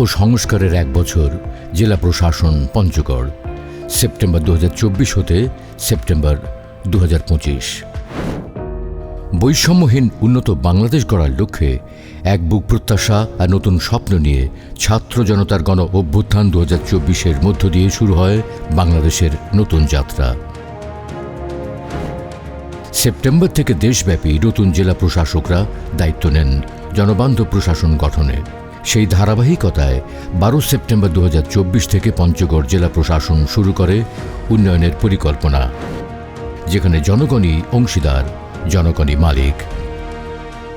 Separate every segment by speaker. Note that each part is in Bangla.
Speaker 1: ও সংস্কারের এক বছর জেলা প্রশাসন পঞ্চগড়, সেপ্টেম্বর দু হাজার চব্বিশ হতে সেপ্টেম্বর দু হাজার পঁচিশ। বৈষম্যহীন উন্নত বাংলাদেশ গড়ার লক্ষ্যে এক বুক প্রত্যাশা আর নতুন স্বপ্ন নিয়ে ছাত্র জনতার গণ অভ্যুত্থান দু হাজার চব্বিশের মধ্য দিয়ে শুরু হয় বাংলাদেশের নতুন যাত্রা। সেপ্টেম্বর থেকে দেশব্যাপী নতুন জেলা প্রশাসকরা দায়িত্ব নেন জনবান্ধব প্রশাসন গঠনে। সেই ধারাবাহিকতায় বারো সেপ্টেম্বর দু হাজার চব্বিশ থেকে পঞ্চগড় জেলা প্রশাসন শুরু করে উন্নয়নের পরিকল্পনা, যেখানে জনগণই অংশীদার, জনগণই মালিক।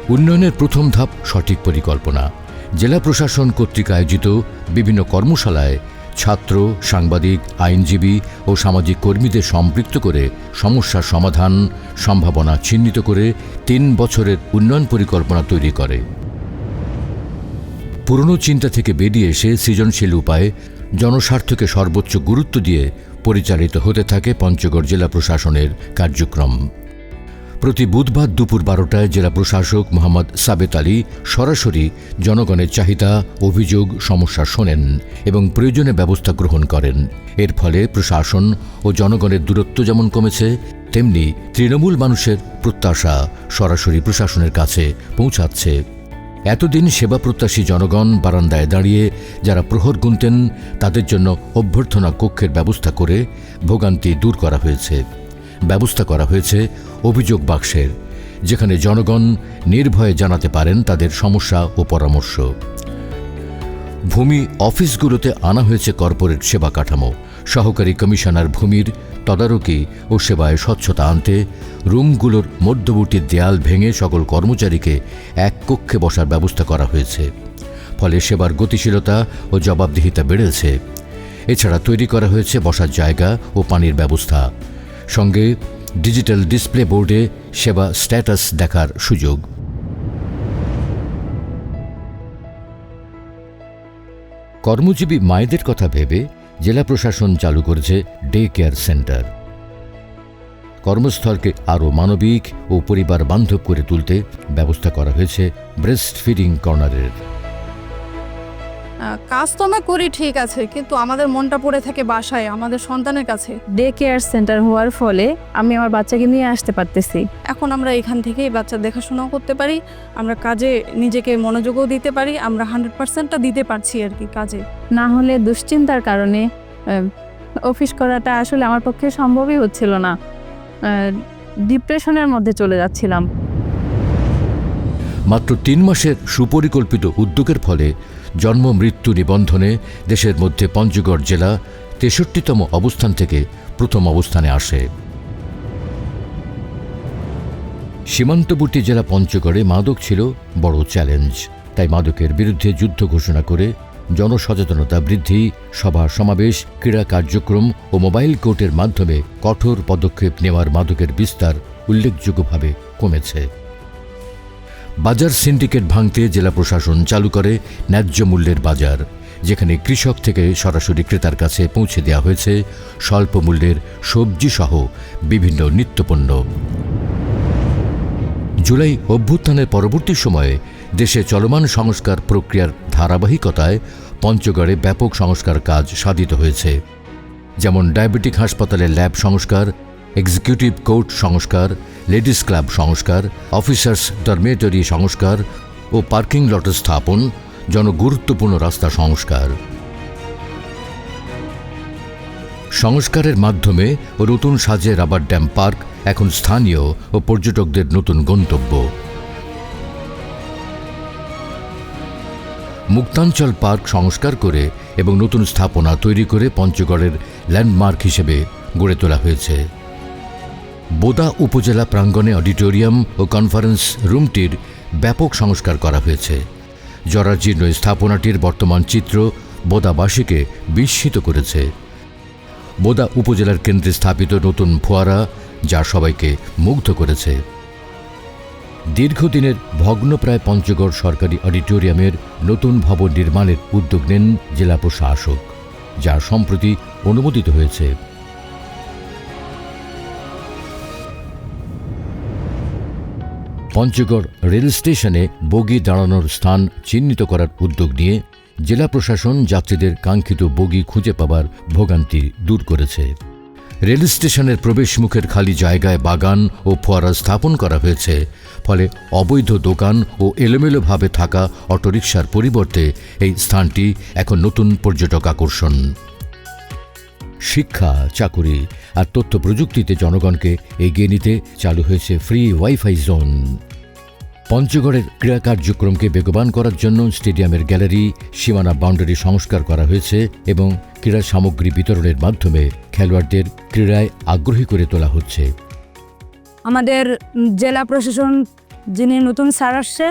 Speaker 1: উন্নয়নের প্রথম ধাপ সঠিক পরিকল্পনা। জেলা প্রশাসন কর্তৃক আয়োজিত বিভিন্ন কর্মশালায় ছাত্র, সাংবাদিক, আইনজীবী ও সামাজিক কর্মীদের সম্পৃক্ত করে সমস্যার সমাধান, সম্ভাবনা চিহ্নিত করে তিন বছরের উন্নয়ন পরিকল্পনা তৈরি করে। পুরনো চিন্তা থেকে বেরিয়ে এসে সৃজনশীল উপায়ে জনস্বার্থকে সর্বোচ্চ গুরুত্ব দিয়ে পরিচালিত হতে থাকে পঞ্চগড় জেলা প্রশাসনের কার্যক্রম। প্রতি বুধবার দুপুর বারোটায় জেলা প্রশাসক মোহাম্মদ সাবেত আলী সরাসরি জনগণের চাহিদা, অভিযোগ, সমস্যা শোনেন এবং প্রয়োজনে ব্যবস্থা গ্রহণ করেন। এর ফলে প্রশাসন ও জনগণের দূরত্ব যেমন কমেছে, তেমনি তৃণমূল মানুষের প্রত্যাশা সরাসরি প্রশাসনের কাছে পৌঁছাচ্ছে। এতদিন সেবা প্রত্যাশী জনগণ বারান্দায় দাঁড়িয়ে যারা প্রহর গুনতেন, তাদের জন্য অভ্যর্থনা কক্ষের ব্যবস্থা করে ভোগান্তি দূর করা হয়েছে। ব্যবস্থা করা হয়েছে অভিযোগ বাক্সের, যেখানে জনগণ নির্ভয়ে জানাতে পারেন তাদের সমস্যা ও পরামর্শ। ভূমি অফিসগুলোতে আনা হয়েছে কর্পোরেট সেবা কাঠামো। সহকারী কমিশনার ভূমির তদারকি ও সেবায় স্বচ্ছতা আনতে রুমগুলোর মধ্যবর্তী দেয়াল ভেঙে সকল কর্মচারীকে এক কক্ষে বসার ব্যবস্থা করা হয়েছে। ফলে সেবার গতিশীলতা ও জবাবদিহিতা বেড়েছে। এছাড়া তৈরি করা হয়েছে বসার জায়গা ও পানির ব্যবস্থা। সঙ্গে ডিজিটাল ডিসপ্লে বোর্ডে সেবা স্ট্যাটাস দেখার সুযোগ। কর্মজীবী মায়েদের কথা ভেবে জেলা প্রশাসন চালু করেছে ডে কেয়ার সেন্টার। কর্মস্থলকে আরও মানবিক ও পরিবার বান্ধব করে তুলতে ব্যবস্থা করা হয়েছে ব্রেস্ট ফিডিং কর্নারের।
Speaker 2: কাজ তো আমরা করি ঠিক আছে কিন্তু আমাদের মনটা পড়ে থাকে বাসায় আমাদের সন্তানের কাছে।
Speaker 3: ডে কেয়ার সেন্টার হওয়ার ফলে আমি আমার বাচ্চাকে নিয়ে আসতে পারতেছি।
Speaker 2: এখন আমরা এখান থেকেই বাচ্চা দেখাশোনাও করতে পারি আমরা কাজে নিজেকে মনোযোগও দিতে পারি আমরা হান্ড্রেড পার্সেন্টটা দিতে পারছি আর কি কাজে।
Speaker 3: না হলে দুশ্চিন্তার কারণে অফিস করাটা আসলে আমার পক্ষে সম্ভবই হচ্ছিল না। ডিপ্রেশনের মধ্যে চলে যাচ্ছিলাম।
Speaker 1: মাত্র তিন মাসের সুপরিকল্পিত উদ্যোগের ফলে জন্ম, মৃত্যু নিবন্ধনে দেশের মধ্যে পঞ্চগড় জেলা তেষট্টিতম অবস্থান থেকে প্রথম অবস্থানে আসে। সীমান্তবর্তী জেলা পঞ্চগড়ে মাদক ছিল বড় চ্যালেঞ্জ। তাই মাদকের বিরুদ্ধে যুদ্ধ ঘোষণা করে জনসচেতনতা বৃদ্ধি, সভা, সমাবেশ, ক্রীড়া কার্যক্রম ও মোবাইল কোর্টের মাধ্যমে কঠোর পদক্ষেপ নেওয়ার মাদকের বিস্তার উল্লেখযোগ্যভাবে কমেছে। বাজার সিন্ডিকেট ভাঙতে জেলা প্রশাসন চালু করে ন্যায্য মূল্যের বাজার, যেখানে কৃষক থেকে সরাসরি ক্রেতার কাছে পৌঁছে দেওয়া হয়েছে স্বল্প মূল্যের সবজি সহ বিভিন্ন নিত্যপণ্য। জুলাই অভ্যুত্থানের পরবর্তী সময়ে দেশে চলমান সংস্কার প্রক্রিয়ার ধারাবাহিকতায় পঞ্চগড়ে ব্যাপক সংস্কার কাজ সাধিত হয়েছে। যেমন ডায়াবেটিক হাসপাতালের ল্যাব সংস্কার এক্সিকিউটিভ কোর্ট সংস্কার লেডিস ক্লাব সংস্কার অফিসার্স ডরমেটরি সংস্কার ও পার্কিং লট স্থাপন জনগুরুত্বপূর্ণ রাস্তা সংস্কার সংস্কারের মাধ্যমে নতুন সাজে রাবার ড্যাম পার্ক এখন স্থানীয় ও পর্যটকদের নতুন গন্তব্য। মুক্তাঞ্চল পার্ক সংস্কার করে এবং নতুন স্থাপনা তৈরি করে পঞ্চগড়ের ল্যান্ডমার্ক হিসেবে গড়ে তোলা হয়েছে। বোদা উপজেলা প্রাঙ্গণে অডিটোরিয়াম ও কনফারেন্স রুমটির ব্যাপক সংস্কার করা হয়েছে। জরাজীর্ণ স্থাপনাটির বর্তমান চিত্র বোদাবাসীকে বিস্মিত করেছে। বোদা উপজেলার কেন্দ্রে স্থাপিত নতুন ফোয়ারা যা সবাইকে মুগ্ধ করেছে। দীর্ঘদিনের ভগ্নপ্রায় পঞ্চগড় সরকারি অডিটোরিয়ামের নতুন ভবন নির্মাণের উদ্যোগ নেন জেলা প্রশাসক, যা সম্প্রতি অনুমোদিত হয়েছে। পঞ্চগড় রেল স্টেশনে বগি দাঁড়ানোর স্থান চিহ্নিত করার উদ্যোগ নিয়ে জেলা প্রশাসন যাত্রীদের কাঙ্ক্ষিত বগি খুঁজে পাবার ভোগান্তি দূর করেছে। রেল স্টেশনের প্রবেশ মুখের খালি জায়গায় বাগান ও ফোয়ারা স্থাপন করা হয়েছে, ফলে অবৈধ দোকান ও এলোমেলোভাবে থাকা অটোরিকশার পরিবর্তে এই স্থানটি এখন নতুন পর্যটক আকর্ষণ। শিক্ষা, চাকুরি আর তথ্য প্রযুক্তিতে জনগণকে এগিয়ে নিতে চালু হয়েছে ফ্রি ওয়াইফাই জোন। পঞ্চগড়ের ক্রীড়া কার্যক্রমকে বেগবান করার জন্য স্টেডিয়ামের গ্যালারি, সীমানা বাউন্ডারি সংস্কার করা হয়েছে এবং ক্রীড়া সামগ্রী বিতরণের মাধ্যমে খেলোয়াড়দের ক্রীড়ায় আগ্রহী করে তোলা হচ্ছে।
Speaker 4: আমাদের জেলা প্রশাসন যিনি নতুন স্যার আসছে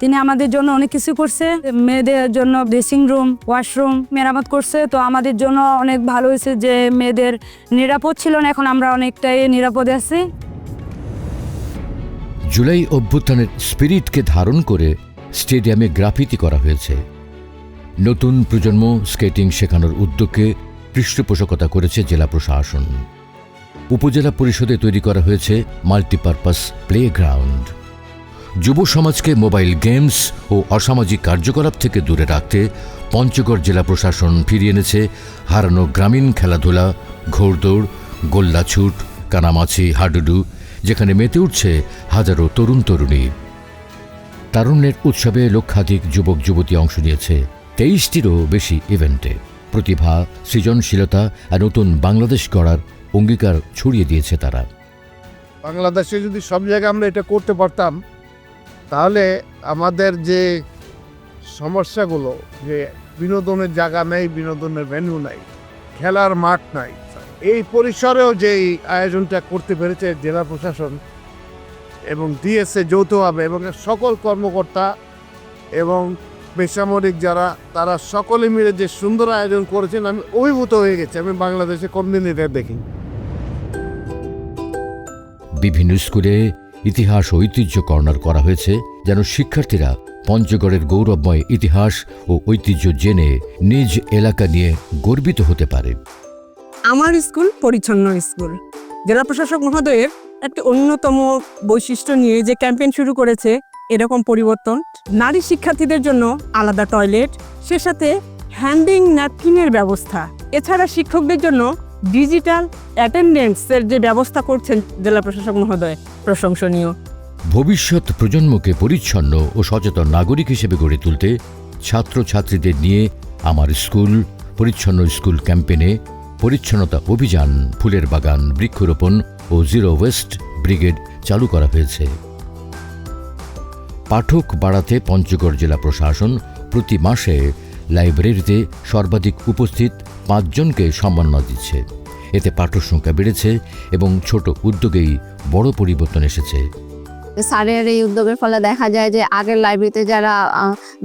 Speaker 4: তিনি আমাদের জন্য অনেক কিছু করছে। মেয়েদের জন্য ড্রেসিং রুম ওয়াশরুম মেরামত করছে। তো আমাদের জন্য অনেক ভালো হয়েছে যে মেয়েদের নিরাপদ ছিল না, এখন আমরা অনেকটাই নিরাপদে আছি।
Speaker 1: জুলাই অভ্যুত্থানের স্পিরিটকে ধারণ করে স্টেডিয়ামে গ্রাফিতি করা হয়েছে। নতুন প্রজন্ম স্কেটিং শেখানোর উদ্যোগকে পৃষ্ঠপোষকতা করেছে জেলা প্রশাসন। উপজেলা পরিষদে তৈরি করা হয়েছে মাল্টিপারপাস প্লেগ্রাউন্ড। যুব সমাজকে মোবাইল গেমস ও অসামাজিক কার্যকলাপ থেকে দূরে রাখতে পঞ্চগড় জেলা প্রশাসন ফিরিয়ে এনেছে হারানো গ্রামীণ খেলাধুলা, ঘোড়দৌড়, গোল্লাছুট, কানামাছি, হাডুডু, যেখানে মেতে উঠছে হাজারো তরুণ তরুণী। তারুণ্যের উৎসবে লক্ষাধিক যুবক যুবতী অংশ নিয়েছে। তেইশটিরও বেশি ইভেন্টে। প্রতিভা, সৃজনশীলতা আর নতুন বাংলাদেশ গড়ার অঙ্গীকার ছড়িয়ে দিয়েছে তারা।
Speaker 5: বাংলাদেশে যদি সব জায়গায় আমরা এটা করতে পারতাম তাহলে আমাদের যে সমস্যাগুলো, যে বিনোদনের জায়গা নেই, বিনোদনের ভেন্যু নাই, খেলার মাঠ নাই, এই পরিসরেও যে আয়োজনটা করতে পেরেছে জেলা প্রশাসন এবং দিয়েছে যৌথভাবে এবং সকল কর্মকর্তা এবং বেসামরিক যারা, তারা সকলে মিলে যে সুন্দর আয়োজন করেছেন, আমি অভিভূত হয়ে গেছি। আমি বাংলাদেশে কোনদিন এটা দেখিনি
Speaker 1: বিভিন্ন স্কুলে ইতিহাস ও ঐতিহ্য কর্নার করা হয়েছে যেন শিক্ষার্থীরা পঞ্চগড়ের গৌরবময় ইতিহাস ও ঐতিহ্য জেনে নিজ এলাকা নিয়ে গর্বিত হতে পারে।
Speaker 6: আমার স্কুল পরিচ্ছন্ন স্কুল। জেলা প্রশাসক মহোদয়ের একটি অন্যতম বৈশিষ্ট্য নিয়ে যে ক্যাম্পেইন শুরু করেছে, এরকম পরিবর্তন, নারী শিক্ষার্থীদের জন্য আলাদা টয়লেট, সে সাথে হ্যান্ডিং ন্যাপকিনের ব্যবস্থা, এছাড়া শিক্ষকদের জন্য ডিজিটাল অ্যাটেন্ডেন্সের যে ব্যবস্থা করছেন জেলা প্রশাসক মহোদয়, প্রশংসনীয়।
Speaker 1: ভবিষ্যৎ প্রজন্মকে পরিচ্ছন্ন ও সচেতন নাগরিক হিসেবে গড়ে তুলতে ছাত্রছাত্রীদের নিয়ে আমার স্কুল, পরিচ্ছন্ন স্কুল ক্যাম্পেনে পরিচ্ছন্নতা অভিযান, ফুলের বাগান, বৃক্ষরোপণ ও জিরো ওয়েস্ট ব্রিগেড চালু করা হয়েছে। পাঠক বাড়াতে পঞ্চগড় জেলা প্রশাসন প্রতি মাসে লাইব্রেরিতে সর্বাধিক উপস্থিত পাঁচজনকে সম্মাননা দিচ্ছে। এতে পাঠক সংখ্যা বেড়েছে এবং ছোট উদ্যোগেই বড় পরিবর্তন এসেছে।
Speaker 3: স্যারের এই উদ্যোগের ফলে দেখা যায় যে আগের লাইব্রেরিতে যারা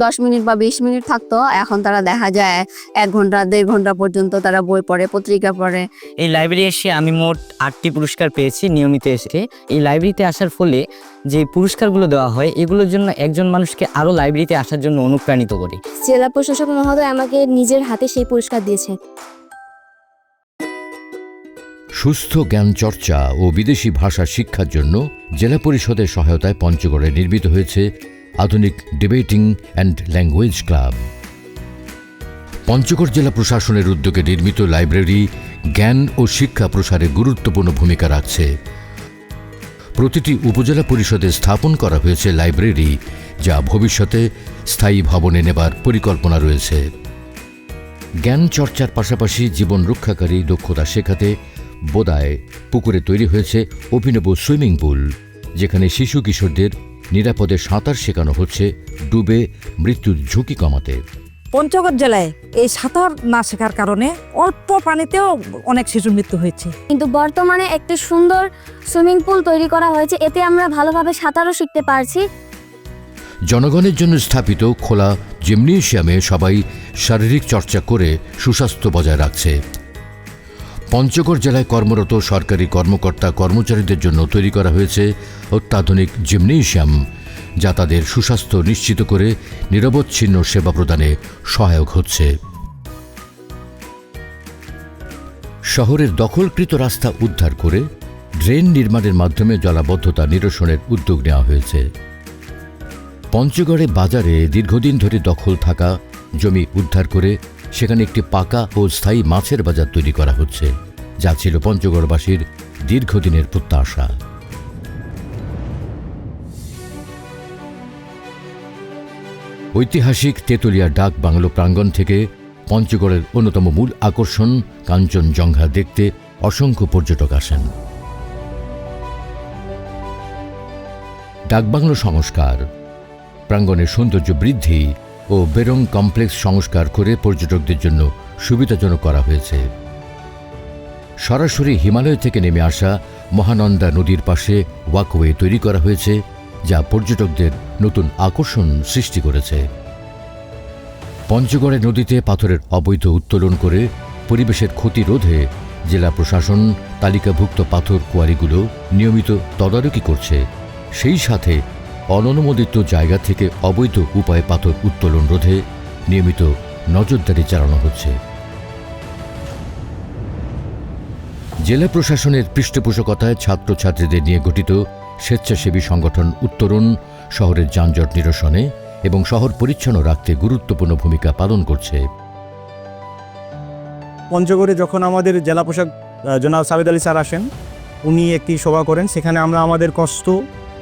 Speaker 3: দশ মিনিট বা বিশ মিনিট থাকতো এখন তারা দেখা যায় এক ঘণ্টা দেড় ঘণ্টা পর্যন্ত তারা বই পড়ে পত্রিকা পড়ে।
Speaker 7: এই লাইব্রেরি এসে আমি মোট আটটি পুরস্কার পেয়েছি নিয়মিত এসে। এই লাইব্রেরিতে আসার ফলে যে পুরস্কারগুলো দেওয়া হয় এগুলোর জন্য একজন মানুষকে আরও লাইব্রেরিতে আসার জন্য অনুপ্রাণিত করি।
Speaker 8: জেলা প্রশাসক মহোদয় আমাকে নিজের হাতে সেই পুরস্কার দিয়েছে।
Speaker 1: সুস্থ জ্ঞান চর্চা ও বিদেশি ভাষা শিক্ষার জন্য জেলা পরিষদের সহায়তায় পঞ্চগড়ে নির্মিত হয়েছে আধুনিক debating and language club. Panchagarh জেলা প্রশাসনের উদ্যোগে নির্মিত লাইব্রেরি জ্ঞান ও শিক্ষা প্রসারে গুরুত্বপূর্ণ ভূমিকা রাখছে। প্রতিটি উপজেলা পরিষদে স্থাপন করা হয়েছে লাইব্রেরি, যা ভবিষ্যতে স্থায়ী ভবনে নেবার পরিকল্পনা রয়েছে। জ্ঞান চর্চার পাশাপাশি জীবন রক্ষাকারী দক্ষতা শেখাতে বোদায় পুকুরে তৈরি হয়েছে অভিনব সুইমিং পুল যেখানে শিশু কিশোরদের নিরাপদে সাঁতার শেখানো হচ্ছে ডুবে মৃত্যুর ঝুঁকি কমাতে।
Speaker 9: পঞ্চগড় জেলায় এই সাঁতার না শেখার কারণে অল্প পানিতেও অনেক শিশুর মৃত্যু হয়েছে।
Speaker 8: কিন্তু বর্তমানে একটি সুন্দর সুইমিং পুল তৈরি করা হয়েছে এতে আমরা ভালোভাবে সাঁতারও শিখতে পারছি।
Speaker 1: জনগণের জন্য স্থাপিত খোলা জিমনেশিয়ামে সবাই শারীরিক চর্চা করে সুস্বাস্থ্য বজায় রাখছে। পঞ্চগড় জেলায় কর্মরত সরকারি কর্মকর্তা কর্মচারীদের জন্য তৈরি করা হয়েছে অত্যাধুনিক জিমনেশিয়াম, যা তাদের সুস্বাস্থ্য নিশ্চিত করে নিরবচ্ছিন্ন সেবা প্রদানে সহায়ক হচ্ছে। শহরের দখলকৃত রাস্তা উদ্ধার করে ড্রেন নির্মাণের মাধ্যমে জলাবদ্ধতা নিরসনের উদ্যোগ নেওয়া হয়েছে। পঞ্চগড়ে বাজারে দীর্ঘদিন ধরে দখল থাকা জমি উদ্ধার করে সেখানে একটি পাকা ও স্থায়ী মাছের বাজার তৈরি করা হচ্ছে, যা ছিল পঞ্চগড়বাসীর দীর্ঘদিনের প্রত্যাশা। ঐতিহাসিক তেতুলিয়া ডাক বাংলো প্রাঙ্গণ থেকে পঞ্চগড়ের অন্যতম মূল আকর্ষণ কাঞ্চনজঙ্ঘা দেখতে অসংখ্য পর্যটক আসেন। ডাকবাংলো সংস্কার। প্রাঙ্গণের সৌন্দর্য বৃদ্ধি ও বেরং কমপ্লেক্স সংস্কার করে পর্যটকদের জন্য সুবিধাজনক করা হয়েছে। সরাসরি হিমালয় থেকে নেমে আসা মহানন্দা নদীর পাশে ওয়াকওয়ে তৈরি করা হয়েছে, যা পর্যটকদের নতুন আকর্ষণ সৃষ্টি করেছে। পঞ্চগড়ে নদীতে পাথরের অবৈধ উত্তোলন করে পরিবেশের ক্ষতি রোধে জেলা প্রশাসন তালিকাভুক্ত পাথর কোয়ারিগুলো নিয়মিত তদারকি করছে। সেই সাথে অননুমোদিত জায়গা থেকে অবৈধ উপায়ে পাথর উত্তোলন রোধে নিয়মিত নজরদারি চালানো হচ্ছে। জেলা প্রশাসনের পৃষ্ঠপোষকতায় ছাত্রছাত্রীদের নিয়ে গঠিত স্বেচ্ছাসেবী সংগঠন উত্তরণ শহরের যানজট নিরসনে এবং শহর পরিচ্ছন্ন রাখতে গুরুত্বপূর্ণ ভূমিকা পালন করছে।
Speaker 10: পঞ্চগড়ে যখন আমাদের জেলা প্রশাসক জনাব সাবেদ আলী স্যার আসেন, উনি একটি সভা করেন। সেখানে আমরা আমাদের কষ্ট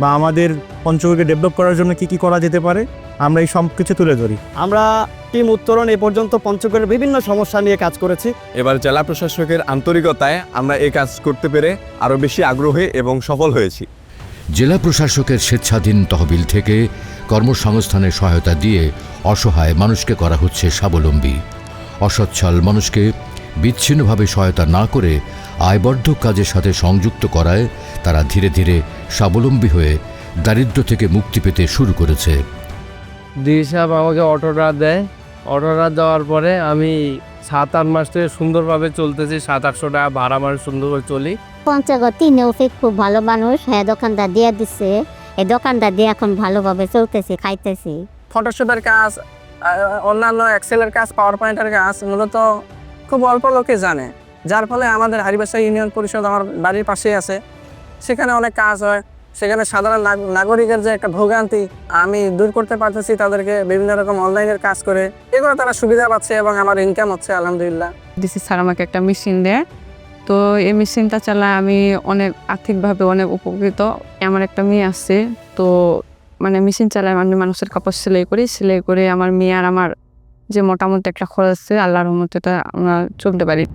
Speaker 10: বা আমাদের পঞ্চগড়কে ডেভেলপ করার জন্য কি কি করা যেতে পারে আমরা এই সব কিছু তুলে ধরি।
Speaker 11: আমরা টিম উত্তরণ এ পর্যন্ত পঞ্চগড়ের বিভিন্ন সমস্যা নিয়ে কাজ করেছি।
Speaker 12: এবার জেলা প্রশাসকের আন্তরিকতায় আমরা এই কাজ করতে পেরে আরও বেশি আগ্রহী এবং সফল হয়েছি।
Speaker 1: জেলা প্রশাসকের স্বেচ্ছাধীন তহবিল থেকে কর্মসংস্থানের সহায়তা দিয়ে অসহায় মানুষকে করা হচ্ছে স্বাবলম্বী। অসচ্ছল মানুষকে বিচ্ছিন্নভাবে সহায়তা না করে আয়বর্ধক কাজের সাথে সংযুক্ত করায় তারা ধীরে ধীরে স্বাবলম্বী হয়ে দারিদ্র্য থেকে মুক্তি পেতে শুরু করেছে।
Speaker 13: ডি সাহেব আমাকে অটোটা দেয়। অটোটা দেওয়ার পরে আমি সাত আট মাস থেকে সুন্দরভাবে চলতেছি সাত আটশো টাকা ভাড়া মারে সুন্দর করে চলি।
Speaker 8: পঞ্চগড় তিন অফিক খুব ভালো মানুষ হ্যাঁ দোকানদার দিয়ে দিচ্ছে। এই দোকানদার দিয়ে এখন ভালোভাবে চলতেছি খাইতেছি।
Speaker 6: ফটোশপের কাজ অন্যান্য এক্সেলের কাজ পাওয়ার পয়েন্টের কাজ মূলত খুব অল্প লোকে জানে। যার ফলে আমাদের হারিবাসা ইউনিয়ন পরিষদ আমার বাড়ির পাশেই আছে। সেখানে অনেক কাজ হয়। সেখানে সাধারণ নাগ- নাগরিকের যে একটা ভোগান্তি আমি দূর করতে পারতেছি, তাদেরকে বিভিন্ন রকম অনলাইনের কাজ করে। এগুলো তারা সুবিধা পাচ্ছে এবং আমার ইনকাম হচ্ছে, আলহামদুলিল্লাহ।
Speaker 2: ডিসি স্যার আমাকে একটা মেশিন দেয়। তো এই মেশিনটা চালায় আমি অনেক আর্থিকভাবে অনেক উপকৃত। আমার একটা মেয়ে আছে, তো মানে মেশিন চালায় আমি মানুষের কাপড় সেলাই করি। সেলাই করে আমার মেয়ে আর আমার যে মোটামুটি একটা খরচ আছে, আল্লাহর রহমতে এটা আমরা চলতে পারি।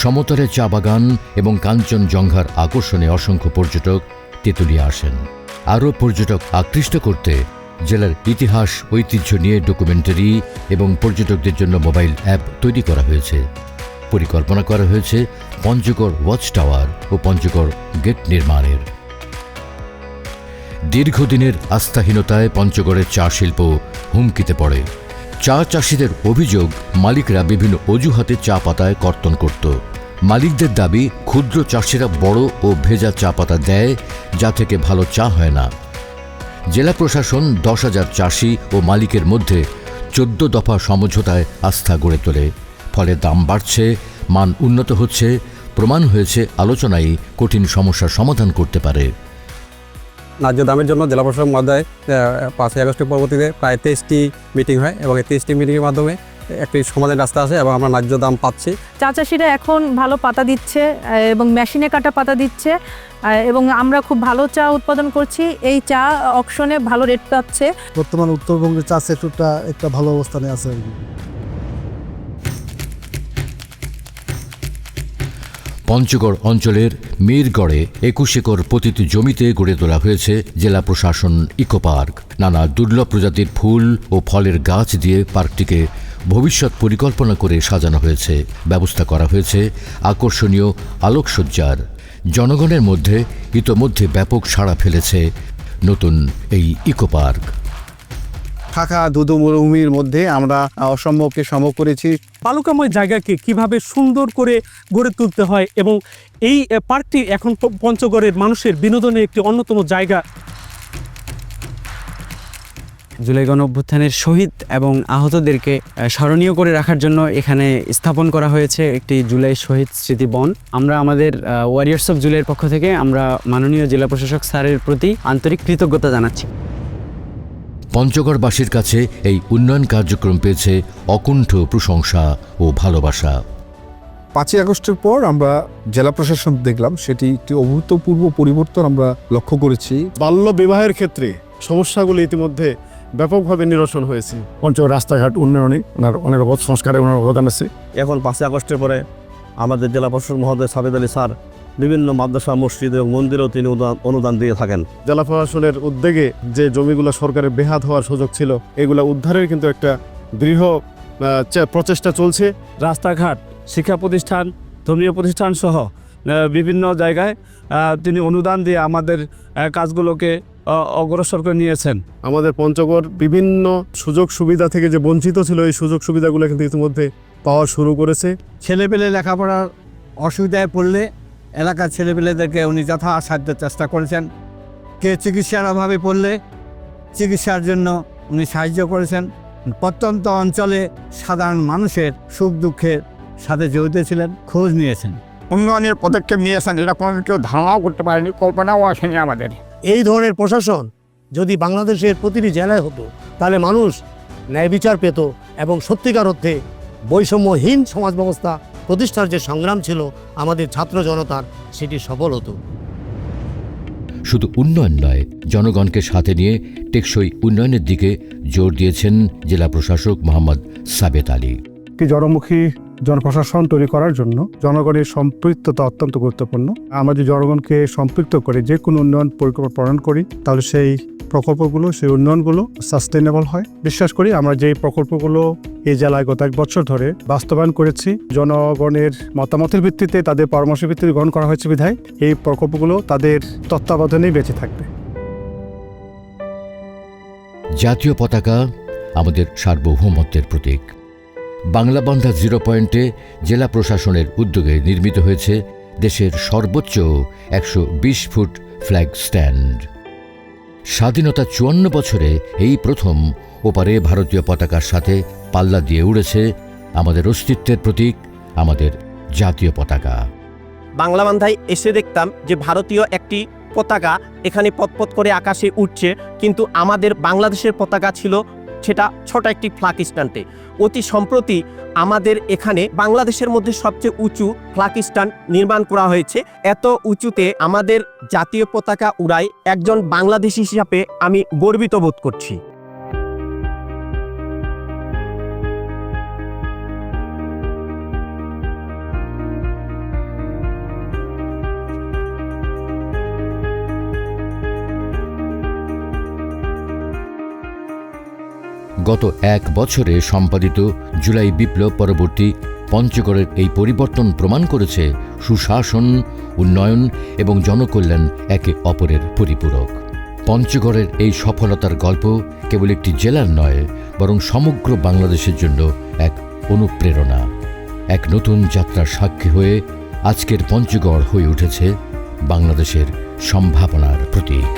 Speaker 1: সমতলে চা বাগান এবং কাঞ্চনজঙ্ঘার আকর্ষণে অসংখ্য পর্যটক তেঁতুলিয়া আসেন। আরও পর্যটক আকৃষ্ট করতে জেলার ইতিহাস, ঐতিহ্য নিয়ে ডকুমেন্টারি এবং পর্যটকদের জন্য মোবাইল অ্যাপ তৈরি করা হয়েছে। পরিকল্পনা করা হয়েছে পঞ্চগড় ওয়াচ টাওয়ার ও পঞ্চগড় গেট নির্মাণের। দীর্ঘদিনের আস্থাহীনতায় পঞ্চগড়ের চা শিল্প হুমকিতে পড়ে। চা চাষিদের অভিযোগ, মালিকরা বিভিন্ন অজুহাতে চা পাতায় কর্তন করত। মালিকদের দাবি, ক্ষুদ্র চাষিরা বড় ও ভেজা চা পাতা দেয়, যা থেকে ভালো চা হয় না। জেলা প্রশাসন দশ হাজার চাষি ও মালিকের মধ্যে চোদ্দ দফা সমঝোতায় আস্থা গড়ে তোলে। ফলে দাম বাড়ছে, মান উন্নত হচ্ছে, প্রমাণ হয়েছে আলোচনাই কঠিন সমস্যার সমাধান করতে পারে।
Speaker 11: ন্যায্য দামের জন্য জেলা প্রশাসক মহোদয় পাঁচই আগস্টের পরবর্তীতে প্রায় তেইশটি মিটিং হয় এবং এই তেইশটি মিটিংয়ের মাধ্যমে একটি সমাধান রাস্তা আছে এবং আমরা ন্যায্য দাম পাচ্ছি।
Speaker 4: চা চাষিরা এখন ভালো পাতা দিচ্ছে এবং মেশিনে কাটা পাতা দিচ্ছে এবং আমরা খুব ভালো চা উৎপাদন করছি। এই চা অকশনে ভালো রেট পাচ্ছে।
Speaker 10: বর্তমান উত্তরবঙ্গের চা সেক্টরটা একটা ভালো অবস্থানে আছে
Speaker 1: পঞ্চগড় অঞ্চলের মীরগড়ে একুশ একর পতিত জমিতে গড়ে তোলা হয়েছে জেলা প্রশাসন ইকো পার্ক। নানা দুর্লভ প্রজাতির ফুল ও ফলের গাছ দিয়ে পার্কটিকে ভবিষ্যৎ পরিকল্পনা করে সাজানো হয়েছে। ব্যবস্থা করা হয়েছে আকর্ষণীয় আলোকসজ্জার। জনগণের মধ্যে ইতোমধ্যে ব্যাপক সাড়া ফেলেছে নতুন এই ইকো পার্ক।
Speaker 10: ফাঁকা দুদু মরুভূমির মধ্যে আমরা অসম্ভবকে সম্ভব করেছি।
Speaker 6: বালুকাময় জায়গাকে কীভাবে সুন্দর করে গড়ে তুলতে হয় এবং এই পার্কটি এখন পঞ্চগড়ের মানুষের বিনোদনের একটি অন্যতম জায়গা।
Speaker 13: জুলাই গণ অভ্যুত্থানের শহীদ এবং আহতদেরকে স্মরণীয় করে রাখার জন্য এখানে স্থাপন করা হয়েছে একটি জুলাই শহীদ স্মৃতি বন। আমরা আমাদের ওয়ারিয়ার্স অফ জুলাইয়ের পক্ষ থেকে আমরা মাননীয় জেলা প্রশাসক স্যারের প্রতি আন্তরিক কৃতজ্ঞতা জানাচ্ছি।
Speaker 1: পঞ্চগড়বাসীর কাছে এই উন্নয়ন কার্যক্রম পেয়েছে অকুণ্ঠ প্রশংসা ও ভালোবাসা।
Speaker 5: পাঁচই আগস্টের পর আমরা জেলা প্রশাসন দেখলাম সেটি একটি অভূতপূর্ব পরিবর্তন আমরা লক্ষ্য করেছি।
Speaker 10: বাল্য বিবাহের ক্ষেত্রে সমস্যাগুলো ইতিমধ্যে ব্যাপকভাবে নিরসন হয়েছে। পঞ্চগড় রাস্তাঘাট উন্নয়নে ওনার অনেক অবদান সংস্কারে ওনার অবদান আছে।
Speaker 11: এখন পাঁচই আগস্টের পরে আমাদের জেলা প্রশাসক মহোদয় সাবেদ আলী স্যার বিভিন্ন মাদ্রাসা মসজিদ এবং মন্দিরেও তিনি অনুদান- অনুদান দিয়ে থাকেন।
Speaker 10: জেলা প্রশাসনের উদ্যোগে যে জমিগুলো সরকারের বেহাত হওয়ার সুযোগ ছিল এগুলো উদ্ধারের কিন্তু একটা দৃঢ় চে- প্রচেষ্টা চলছে। রাস্তাঘাট শিক্ষা প্রতিষ্ঠান ধর্মীয় প্রতিষ্ঠান সহ বিভিন্ন জায়গায় তিনি অনুদান দিয়ে আমাদের কাজগুলোকে অগ্রসর করে নিয়েছেন। আমাদের পঞ্চগড় বিভিন্ন সুযোগ সুবিধা থেকে যে বঞ্চিত ছিল এই সুযোগ সুবিধাগুলো কিন্তু ইতিমধ্যে পাওয়া শুরু করেছে।
Speaker 11: ছেলেপেলে লেখাপড়ার অসুবিধায় পড়লে এলাকার ছেলেপেলেদেরকে উনি যথা সাধ্য চেষ্টা করেছেন। কে চিকিৎসার অভাবে পড়লে চিকিৎসার জন্য উনি সাহায্য করেছেন। প্রত্যন্ত অঞ্চলে সাধারণ মানুষের সুখ দুঃখের সাথে জড়িত ছিলেন খোঁজ নিয়েছেন।
Speaker 5: উন্নয়নের পদক্ষেপ নিয়েছেন এটা কোনো কেউ ধারণাও করতে পারেনি কল্পনাও আসেনি আমাদের।
Speaker 10: এই ধরনের প্রশাসন যদি বাংলাদেশের প্রতিটি জেলায় হতো তাহলে মানুষ ন্যায় বিচার পেত এবং সত্যিকার অর্থে বৈষম্যহীন সমাজ ব্যবস্থা প্রতিষ্ঠার যে সংগ্রাম ছিল আমাদের ছাত্র জনতার সেটি সফল হতো।
Speaker 1: শুধু উন্নয়ন নয় জনগণকে সাথে নিয়ে টেকসই উন্নয়নের দিকে জোর দিয়েছেন জেলা প্রশাসক মোহাম্মদ সাবেত আলী।
Speaker 10: একটি জনমুখী জনপ্রশাসন তৈরি করার জন্য জনগণের সম্পৃক্ততা অত্যন্ত গুরুত্বপূর্ণ। আমরা যদি জনগণকে সম্পৃক্ত করে যে কোনো উন্নয়ন পরিকল্পনা প্রণয়ন করি তাহলে সেই প্রকল্পগুলো, সেই উন্নয়নগুলো সাস্টেনেবল হয়। বিশ্বাস করি, আমরা যেই প্রকল্পগুলো এই জেলায় গত এক বছর ধরে বাস্তবায়ন করেছি, জনগণের মতামতের ভিত্তিতে তাদের পরামর্শের ভিত্তিতে গ্রহণ করা হয়েছে বিধায়, এই প্রকল্পগুলো তাদের তত্ত্বাবধানেই বেঁচে থাকবে।
Speaker 1: জাতীয় পতাকা আমাদের সার্বভৌমত্বের প্রতীক। বাংলাবান্ধা জিরো পয়েন্টে জেলা প্রশাসনের উদ্যোগে নির্মিত হয়েছে দেশের সর্বোচ্চ একশো বিশ ফুট ফ্ল্যাগ স্ট্যান্ড। স্বাধীনতা চুয়ান্ন বছরে এই প্রথম ওপারে ভারতীয় পতাকার সাথে পাল্লা দিয়ে উড়েছে আমাদের অস্তিত্বের প্রতীক, আমাদের জাতীয় পতাকা।
Speaker 14: বাংলা বান্ধায় এসে দেখতাম যে ভারতীয় একটি পতাকা এখানে পতপত করে আকাশে উঠছে কিন্তু আমাদের বাংলাদেশের পতাকা ছিল সেটা ছোট একটি ফ্লাক স্ট্যান্ডে অতি সম্প্রতি আমাদের এখানে বাংলাদেশের মধ্যে সবচেয়ে উঁচু ফ্লাক স্ট্যান্ড নির্মাণ করা হয়েছে। এত উঁচুতে আমাদের জাতীয় পতাকা উড়ায় একজন বাংলাদেশি হিসাবে আমি গর্বিত বোধ করছি।
Speaker 1: গত এক বছরে সম্পাদিত জুলাই বিপ্লব পরবর্তী পঞ্চগড়ের এই পরিবর্তন প্রমাণ করেছে সুশাসন, উন্নয়ন এবং জনকল্যাণ একে অপরের পরিপূরক। পঞ্চগড়ের এই সফলতার গল্প কেবল একটি জেলার নয়, বরং সমগ্র বাংলাদেশের জন্য এক অনুপ্রেরণা। এক নতুন যাত্রার সাক্ষী হয়ে আজকের পঞ্চগড় হয়ে উঠেছে বাংলাদেশের সম্ভাবনার প্রতীক।